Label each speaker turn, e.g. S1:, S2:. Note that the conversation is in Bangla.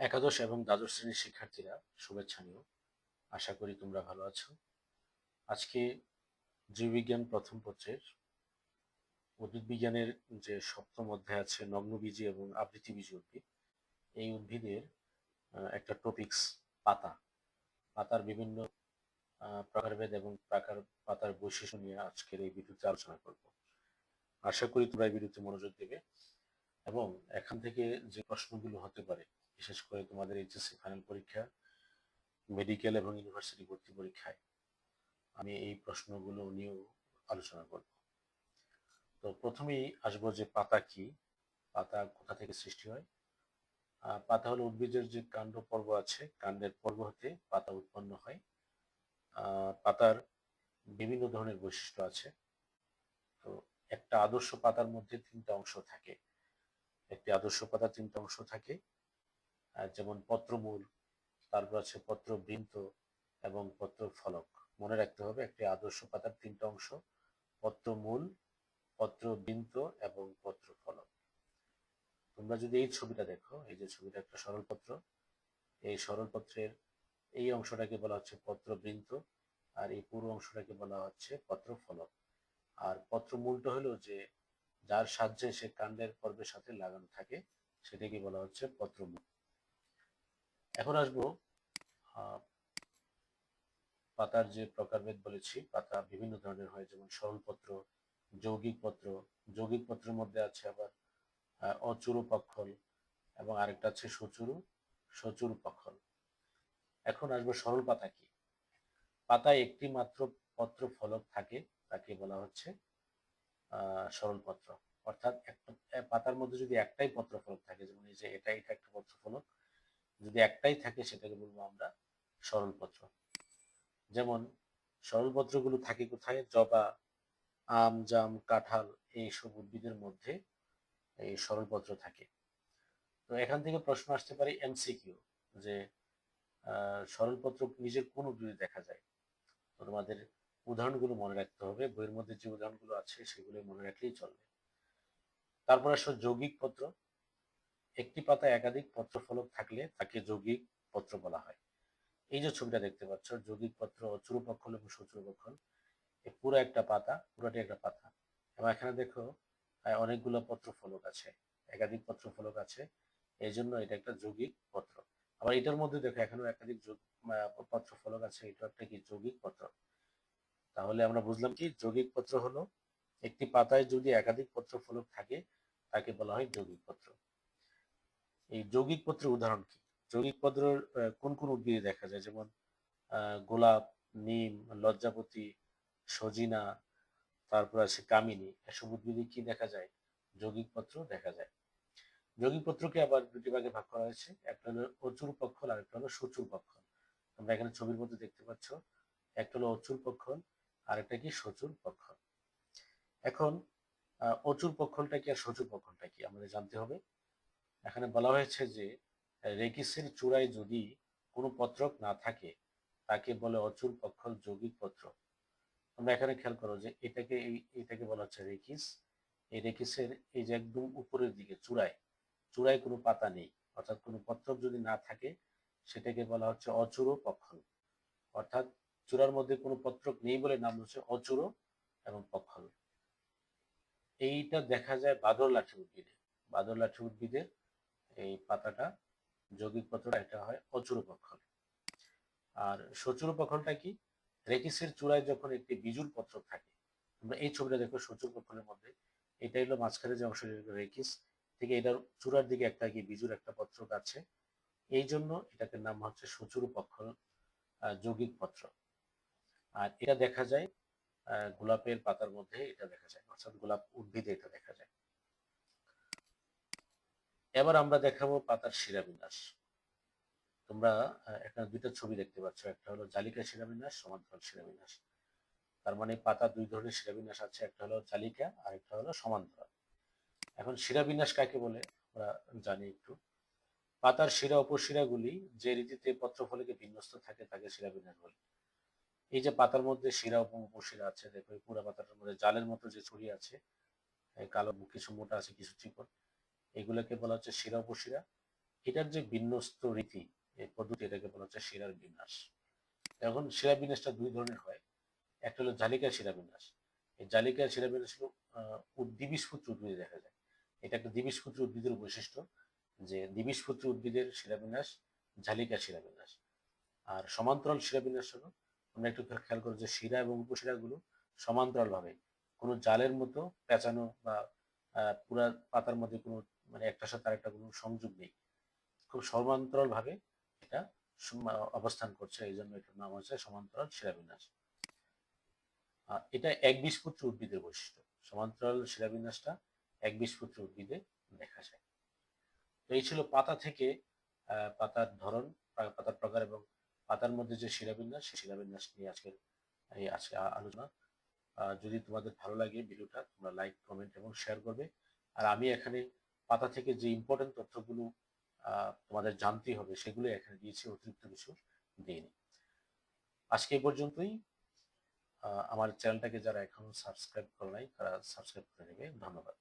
S1: একাদশ এবং দ্বাদশ শ্রেণির শিক্ষার্থীরা শুভেচ্ছা নিও। আশা করি তোমরা ভালো আছো। আজকে জীববিজ্ঞান প্রথম পত্রের উদ্ভিদ বিজ্ঞানের যে সপ্তম অধ্যায় আছে নগ্নবীজি এবং আবৃত্তিবীজি উদ্ভিদ, এই উদ্ভিদের একটা টপিক্স পাতা। পাতার বিভিন্ন প্রকারভেদ এবং প্রাকার পাতার বৈশিষ্ট্য নিয়ে আজকের এই ভিডিওতে আলোচনা করব। আশা করি তোমরা এই ভিডিওতে মনোযোগ দেবে এবং এখান থেকে যে প্রশ্নগুলো হতে পারে বিশেষ করে তোমাদের এইচএসসি ফাইনাল পরীক্ষা মেডিকেল এবং ইউনিভার্সিটি ভর্তি পরীক্ষায় আমি এই প্রশ্নগুলো নিয়েও আলোচনা করব। তো প্রথমেই আসব যে পাতা কি, পাতা কোথা থেকে সৃষ্টি হয়? পাতা হলো উদ্ভিদের যে কাণ্ড পর্ব আছে, কাণ্ডের পর্ব হতে পাতা উৎপন্ন হয়। পাতার বিভিন্ন ধরনের বৈশিষ্ট্য আছে। তো একটা আদর্শ পাতার মধ্যে তিনটা অংশ থাকে। একটি আদর্শ পাতার তিনটা অংশ থাকে যেমন পত্রমূল, তারপর আছে পত্র বৃন্ত এবং পত্র ফলক মনে রাখতে হবে, একটি আদর্শ পাতার তিনটা অংশ, পত্রমূল পত্র বৃন্ত এবং পত্র ফলক তোমরা যদি এই ছবিটা দেখো, এই যে ছবিটা একটা সরলপত্র, এই সরলপত্রের এই অংশটাকে বলা হচ্ছে পত্র বৃন্ত আর এই পুরো অংশটাকে বলা হচ্ছে পত্র ফলক আর পত্রমূলটা হলো যে যার সাহায্যে সে কাণ্ডের পর্বের সাথে লাগানো থাকে, সেটাকে বলা হচ্ছে পত্রমূল। এখন আসব পাতার যে প্রকারভেদ বলেছি, পাতা বিভিন্ন ধরনের হয়, যেমন সরলপত্র যৌগিক পত্র। যৌগিক পত্রের মধ্যে আছে আবার অচুরু পক্ষল এবং আরেকটা আছে সচুরু সচুরু পক্ষল। এখন আসব সরল পাতা কি? পাতায় একটি মাত্র পত্র ফলক থাকে, তাকে বলা হচ্ছে সরল পত্র। অর্থাৎ পাতার মধ্যে যদি একটাই পত্র ফলক থাকে, যেমন এই যে এটা এটা একটা পত্র ফলক যদি একটাই থাকে সেটাকে বলব আমরা সরলপত্র যেমন সরল পত্রগুলো থাকে কোথায়? জবা আম জাম কাঁঠাল এইসব উদ্ভিদের মধ্যে এই সরলপত্র থাকে। তো এখান থেকে প্রশ্ন আসতে পারে এমসিকিউ যে আহ, সরল পত্র নিজের কোন উদ্ভিদে দেখা যায়? তো তোমাদের উদাহরণগুলো মনে রাখতে হবে। বইয়ের মধ্যে যে উদাহরণগুলো আছে সেগুলো মনে রাখলেই চলবে। তারপর আসো যৌগিক পত্র। একটি পাতায় একাধিক পত্র ফলক থাকলে তাকে যৌগিক পত্র বলা হয়। এই যে ছবিটা দেখতে পাচ্ছ, যৌগিক পত্র অচুরু পক্ষল এবং সচুরুপক্ষণ পুরো একটা পাতা পুরোটি একটা পাতা। এবং এখানে দেখো অনেকগুলো পত্র ফলক আছে, একাধিক পত্র ফলক আছে। এই জন্য এটা একটা যৌগিক পত্র। আবার এটার মধ্যে দেখো, এখানেও একাধিক পত্র ফলক আছে, এটা একটা কি যৌগিক পত্র? তাহলে আমরা বুঝলাম কি, যৌগিক পত্র হলো একটি পাতায় যদি একাধিক পত্র ফলক থাকে, তাকে বলা হয় যৌগিক পত্র। এই যৌগিক পত্রের উদাহরণ কি? যৌগিক পত্রের কোন কোন উদ্ভিদে দেখা যায়? যেমন গোলাপ, নিম, লজ্জাপতি, সজিনা, তারপর আছে কামিনী। এসব উদ্ভিদে কি দেখা যায়? যৌগিক পত্র দেখা যায়। যৌগিক পত্রকে আবার দুটি ভাগে ভাগ করা হয়েছে। একটা হলো অচুর পক্ষল আর একটা হলো সচুর পক্ষল তোমরা এখানে ছবির মধ্যে দেখতে পাচ্ছ। একটা হলো অচুর পক্ষল আর একটা কি সচুর পক্ষল এখন অচুর পক্ষলটা কি আর সচুর পক্ষলটা কি? আমাদের জানতে হবে। এখানে বলা হয়েছে যে, রেকিসের চূড়ায় যদি কোনো পত্রক না থাকে, তাকে বলে অচুর পক্ষল যৌগিক পত্র তোমরা এখানে খেয়াল করো যে, এটাকে এটাকে বলা হচ্ছে রেকিস। এই রেকিসের এই যে একদম উপরের দিকে চূড়ায় চূড়ায় কোনো পাতা নেই। অর্থাৎ কোনো পত্রক যদি না থাকে, সেটাকে বলা হচ্ছে অচুর পক্ষল অর্থাৎ চূড়ার মধ্যে কোনো পত্রক নেই বলে নাম হচ্ছে অচুর এবং পক্ষল এইটা দেখা যায় বাদর লাঠি উদ্ভিদে বাদর লাঠি উদ্ভিদের এই পাতাটা যৌগিক পত্রটা এটা হয় অচুর পক্ষল আর সচুর পক্ষলটা কি? রেকিসের চূড়ায় যখন একটি বিজুর পত্র থাকে আমরা এই ছবিটা দেখো সচুর পক্ষলের মধ্যে। এটা হলো মাঝখানে যে অংশ রেকিস থেকে এটার চূড়ার দিকে একটা কি বিজুর একটা পত্র আছে। এই জন্য এটাকে নাম হচ্ছে সচুর পক্ষল আহ, যৌগিক পত্র। আর এটা দেখা যায় গোলাপের পাতার মধ্যে এটা দেখা যায় অর্থাৎ গোলাপ উদ্ভিদে এটা দেখা যায়। এবার আমরা দেখাবো পাতার শিরাবিন্যাস। তোমরা এখানে দুইটা ছবি দেখতে পাচ্ছ। একটা হলো জালিকা শিরাবিন্যাস, সমান্তরাল শিরাবিন্যাস। তার মানে পাতা দুই ধরনের শিরাবিন্যাস আছে। একটা হলো জালিকা আর একটা হলো সমান্তরাল। এখন শিরাবিন্যাস কাকে বলে? আমরা জানি একটু। পাতার শিরা উপশিরাগুলি যে রীতিতে পত্রফলকে বিন্যস্ত থাকে, তাকে শিরাবিন্যাস বলে। এই যে পাতার মধ্যে শিরা উপ, উপশিরা আছে, দেখো পুরো পাতাটার মধ্যে জালের মতো যে ছড়ি আছে কালো কিছু মোটা আছে, কিছু চিকন। এগুলোকে বলা হচ্ছে শিরা উপশিরা। এটার যে বিন্যস্ত রীতি, এই পদ্ধতি এটাকে বলা হচ্ছে শিরার বিন্যাস। এখন শিরা বিন্যাসটা দুই ধরনের হয়। একটা হলো জালিকা শিরা বিন্যাস। এই জালিকা শিরা বিন্যাস হলো উদ- উদ্ভিদে দেখা যায়। এটা একটা দ্বিবীজপত্র উদ্ভিদের বৈশিষ্ট্য যে দ্বিবীজপত্র উদ্ভিদের শিরাবিন্যাস ঝালিকা শিরাবিন্যাস আর সমান্তরাল শিরাবিন্যাস হলো আমরা একটু খেয়াল করো যে শিরা এবং উপশিরাগুলো সমান্তরাল ভাবে কোনো জালের মতো পেঁচানো বা পুরা পাতার মধ্যে কোনো মানে একটার সাথে আরেকটা কোনো সংযোগ নেই। খুব সমান্তরাল ভাবে এটা অবস্থান করছে এই জন্য এটার নাম হচ্ছে সমান্তরাল শিরাবিন্যাস আহ, এটা একবীজপত্র উদ্ভিদের বৈশিষ্ট্য। সমান্তরাল শিরাবিন্যাসটা একবীজপত্র উদ্ভিদে দেখা যায়। তো এই ছিল পাতা থেকে পাতার ধরন পাতার প্রকার এবং পাতার মধ্যে যে শিরাবিন্যাস সেই শিলাবিন্যাস নিয়ে আজকের এই আজকে আলোচনা। যদি তোমাদের ভালো লাগে ভিডিওটা তোমরা লাইক কমেন্ট এবং শেয়ার করবে। আর আমি এখানে পাতা থেকে যে ইম্পর্টেন্ট তথ্যগুলো তোমাদের জানতে হবে, সেগুলো এখানে দিয়েছি, অতিরিক্ত কিছু দিইনি। আজকে এই পর্যন্তই। আমার চ্যানেলটাকে যারা এখনও সাবস্ক্রাইব করে নাই, তারা সাবস্ক্রাইব করে নেবে। ধন্যবাদ।